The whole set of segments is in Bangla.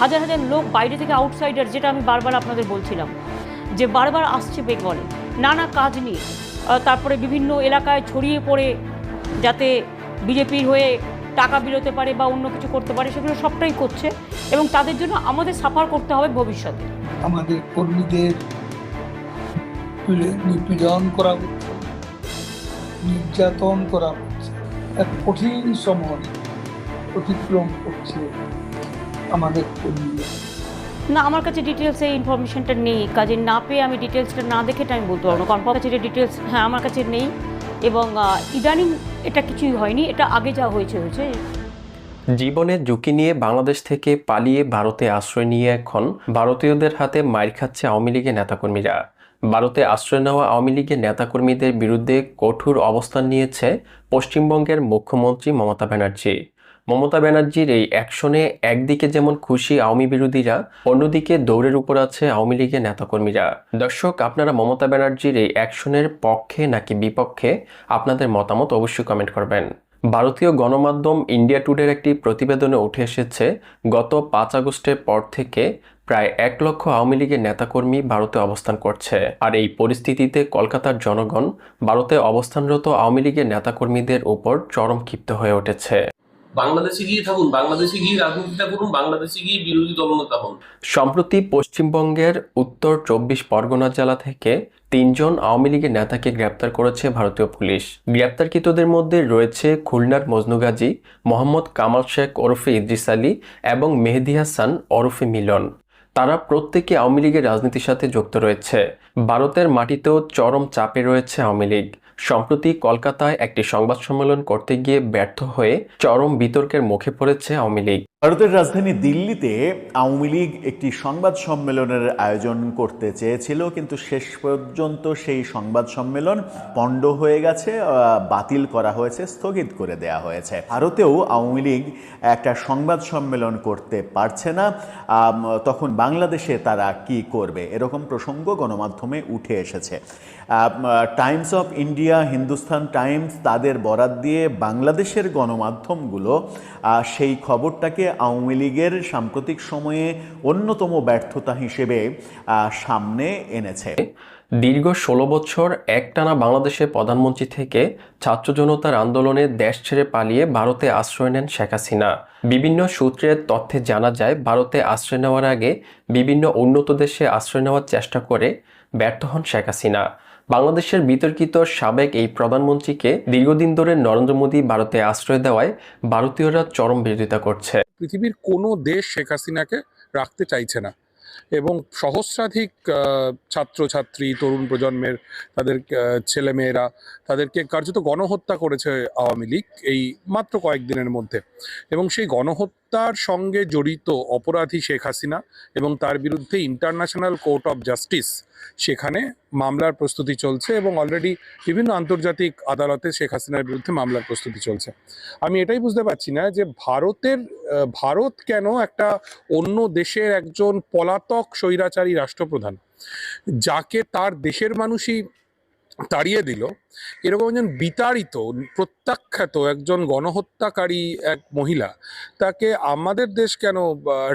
হাজার হাজার লোক বাইরে থেকে আউটসাইডার যেটা আমি বারবার আপনাদের বলছিলাম, যে বারবার আসছে বেঙ্গলে, নানা কাজ নিয়ে তারপরে বিভিন্ন এলাকায় ছড়িয়ে পড়ে যাতে বিজেপির হয়ে টাকা বেরোতে পারে বা অন্য কিছু করতে পারে, সেগুলো সবটাই করছে এবং তাদের জন্য আমাদের সাফার করতে হবে ভবিষ্যতে। আমাদের কর্মীদের নিপীড়ন করা হচ্ছে নির্যাতন করা হচ্ছে। এক কঠিন সময় অতিক্রম করছে। আমাদের না আমার কাছে ডিটেলস এই ইনফরমেশনটা নেই। কাজে না পেয়ে আমি ডিটেলসটা না দেখে আমি বলতে পারব না। কনফার্ম কাছে ডিটেলস হ্যাঁ আমার কাছে নেই। এবং ইদানিং এটা কিছুই হয়নি। এটা আগে যা হয়েছে হয়েছে। জীবনের ঝুঁকি নিয়ে বাংলাদেশ থেকে পালিয়ে ভারতে আশ্রয় নিয়ে এখন ভারতীয়দের হাতে মাইর খাচ্ছে আওয়ামী লীগের নেতাকর্মীরা। ভারতে আশ্রয় নেওয়া আওয়ামী লীগের নেতাকর্মীদের বিরুদ্ধে কঠোর অবস্থান নিয়েছে পশ্চিমবঙ্গের মুখ্যমন্ত্রী মমতা ব্যানার্জি। মমতা ব্যানার্জির এই অ্যাকশনে একদিকে যেমন খুশি আওয়ামী বিরোধীরা, অন্যদিকে দৌড়ের উপর আছে আওয়ামী লীগের নেতাকর্মীরা। দর্শক, আপনারা মমতা ব্যানার্জির এই অ্যাকশনের পক্ষে নাকি বিপক্ষে আপনাদের মতামত অবশ্যই কমেন্ট করবেন। ভারতীয় গণমাধ্যম ইন্ডিয়া টুডের একটি প্রতিবেদনে উঠে এসেছে, গত পাঁচ আগস্টের পর থেকে প্রায় এক লক্ষ আওয়ামী লীগের নেতাকর্মী ভারতে অবস্থান করছে। আর এই পরিস্থিতিতে কলকাতার জনগণ ভারতে অবস্থানরত আওয়ামী লীগের নেতাকর্মীদের উপর চরম ক্ষিপ্ত হয়ে উঠেছে। বাংলাদেশে গিয়ে থাকুন, বাংলাদেশে গিয়ে রাজনীতিটা করুন, বাংলাদেশে গিয়ে বিরোধী দলনেতা হন। সম্প্রতি পশ্চিমবঙ্গের উত্তর চব্বিশ পরগনা জেলা থেকে তিনজন আওয়ামী লীগের নেতাকে গ্রেপ্তার করেছে ভারতীয় পুলিশ। গ্রেপ্তারকৃতদের মধ্যে রয়েছে খুলনার মজনুগাজী মোহাম্মদ কামাল শেখ ওরফে ইদ্রিস আলী এবং মেহেদি হাসান ওরফে মিলন। তারা প্রত্যেকে আওয়ামী লীগের রাজনীতির সাথে যুক্ত রয়েছে। ভারতের মাটিতেও চরম চাপে রয়েছে আওয়ামী লীগ। সম্প্রতি কলকাতায় একটি সংবাদ সম্মেলন করতে গিয়ে ব্যর্থ হয়ে চরম বিতর্কের মুখে পড়েছে আওয়ামী লীগ। ভারতের রাজধানী দিল্লিতে আওয়ামী লীগ একটি সংবাদ সম্মেলনের আয়োজন করতে চেয়েছিল, কিন্তু শেষ পর্যন্ত সেই সংবাদ সম্মেলন পণ্ড হয়ে গেছে বাতিল করা হয়েছে, স্থগিত করে দেয়া হয়েছে। ভারতেও আওয়ামী লীগ একটা সংবাদ সম্মেলন করতে পারছে না। তখন বাংলাদেশে তারা কি করবে? এরকম প্রসঙ্গ গণমাধ্যমে উঠে এসেছে। Times of India, Hindustan Times, তাদের বরাত দিয়ে বাংলাদেশের গণমাধ্যমগুলো সেই খবরটাকে আওয়ামী লীগের সাম্প্রতিক সময়ে অন্যতম ব্যর্থতা হিসেবে সামনে এনেছে। দীর্ঘ ষোলো বছর একটানা বাংলাদেশের প্রধানমন্ত্রী থেকে ছাত্র জনতার আন্দোলনে দেশ ছেড়ে পালিয়ে ভারতে আশ্রয় নেন শেখ হাসিনা। বিভিন্ন সূত্রের তথ্যে জানা যায়, ভারতে আশ্রয় নেওয়ার আগে বিভিন্ন উন্নত দেশে আশ্রয় নেওয়ার চেষ্টা করে ব্যর্থ হন শেখ হাসিনা। বাংলাদেশের বিতর্কিত সাবেক এই প্রধানমন্ত্রীকে দীর্ঘদিন ধরে নরেন্দ্র মোদী ভারতে আশ্রয় দেওয়ায় ভারতীয়রা চরম বিরোধিতা করছে। পৃথিবীর কোনো দেশ শেখ হাসিনাকে রাখতে চাইছে না। এবং সহস্রাধিক ছাত্রছাত্রী, তরুণ প্রজন্মের তাদের ছেলেমেয়েরা তাদেরকে কার্যত গণহত্যা করেছে আওয়ামী লীগ এই মাত্র কয়েকদিনের মধ্যে। এবং সেই গণহত্যার সঙ্গে জড়িত অপরাধী শেখ হাসিনা এবং তার বিরুদ্ধে ইন্টারন্যাশনাল কোর্ট অফ জাস্টিস সেখানে মামলার প্রস্তুতি চলছে এবং অলরেডি বিভিন্ন আন্তর্জাতিক আদালতে শেখ হাসিনার বিরুদ্ধে মামলার প্রস্তুতি চলছে। আমি এটাই বুঝতে পারছি না যে ভারতের ভারত কেন একটা অন্য দেশের একজন পলাতক স্বৈরাচারী রাষ্ট্রপ্রধান, যাকে তার দেশের মানুষই তাড়িয়ে দিল। এরকম একজন বিতাড়িত, প্রত্যাখ্যাত একজন গণহত্যাকারী এক মহিলা, তাকে আমাদের দেশ কেন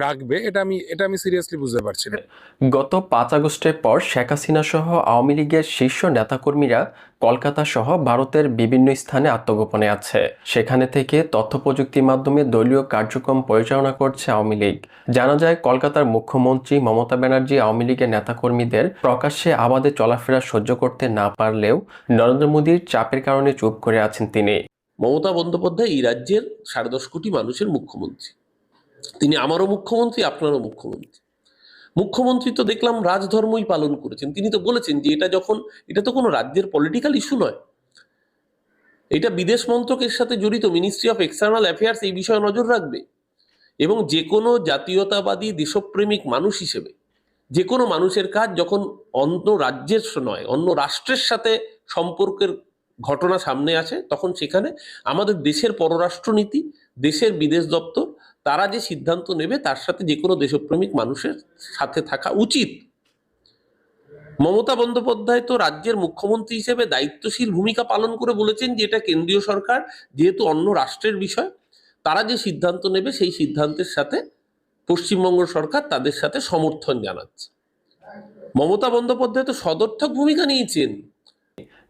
রাখবে? এটা আমি এটা আমি সিরিয়াসলি বুঝতে পারছি না। গত পাঁচ আগস্টের পর শেখ হাসিনা সহ আওয়ামী লীগের শীর্ষ নেতাকর্মীরা কলকাতা সহ ভারতের বিভিন্ন স্থানে আত্মগোপনে আছে। সেখানে থেকে তথ্য প্রযুক্তির মাধ্যমে দলীয় কার্যক্রম পরিচালনা করছে আওয়ামী লীগ। জানা যায়, কলকাতার মুখ্যমন্ত্রী মমতা ব্যানার্জি আওয়ামী লীগের নেতাকর্মীদের প্রকাশ্যে আবাদে চলাফেরা সহ্য করতে না পারলেও নরেন্দ্র মোদীর চাপের কারণে চুপ করে আছেন তিনি। মমতা বন্দ্যোপাধ্যায় এই রাজ্যের সাড়ে দশ কোটি মানুষের মুখ্যমন্ত্রী। তিনি আমারও মুখ্যমন্ত্রী, আপনারও মুখ্যমন্ত্রী। মুখ্যমন্ত্রী তো দেখলাম রাজধর্মই পালন করেছেন। তিনি তো বলেছেন যে এটা যখন, এটা তো কোনো রাজ্যের পলিটিক্যাল ইস্যু নয়। এটা বিদেশ মন্ত্রকের সাথে জড়িত মিনিস্ট্রি অফ এক্সটার্নাল অ্যাফেয়ার্স এই বিষয়ে নজর রাখবে। এবং যে কোনো জাতীয়তাবাদী দেশপ্রেমিক মানুষ হিসেবে, যে কোনো মানুষের কাজ যখন অন্য রাজ্যের নয়, অন্য রাষ্ট্রের সাথে সম্পর্কের ঘটনা সামনে আসে, তখন সেখানে আমাদের দেশের পররাষ্ট্রনীতি, দেশের বিদেশ দপ্তর তারা যে সিদ্ধান্ত নেবে তার সাথে যে কোনো দেশপ্রেমিক মানুষের সাথে থাকা উচিত। মমতা বন্দ্যোপাধ্যায় তো রাজ্যের মুখ্যমন্ত্রী হিসেবে দায়িত্বশীল ভূমিকা পালন করে বলেছেন যে এটা কেন্দ্রীয় সরকার, যেহেতু অন্য রাষ্ট্রের বিষয়, তারা যে সিদ্ধান্ত নেবে সেই সিদ্ধান্তের সাথে পশ্চিমবঙ্গ সরকার তাদের সাথে সমর্থন জানাচ্ছে। মমতা বন্দ্যোপাধ্যায় তো সদর্থক ভূমিকা নিয়েছেন।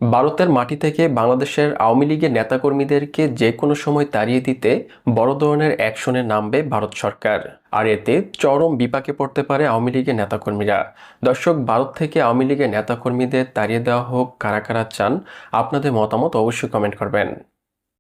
ভারতের মাটি থেকে বাংলাদেশের আওয়ামী লীগের নেতাকর্মীদেরকে যে কোনো সময় তাড়িয়ে দিতে বড় ধরনের অ্যাকশনে নামবে ভারত সরকার। আর এতে চরম বিপাকে পড়তে পারে আওয়ামী লীগের নেতাকর্মীরা। দর্শক, ভারত থেকে আওয়ামী লীগের নেতাকর্মীদের তাড়িয়ে দেওয়া হোক কারা কারা চান, আপনাদের মতামত অবশ্যই কমেন্ট করবেন।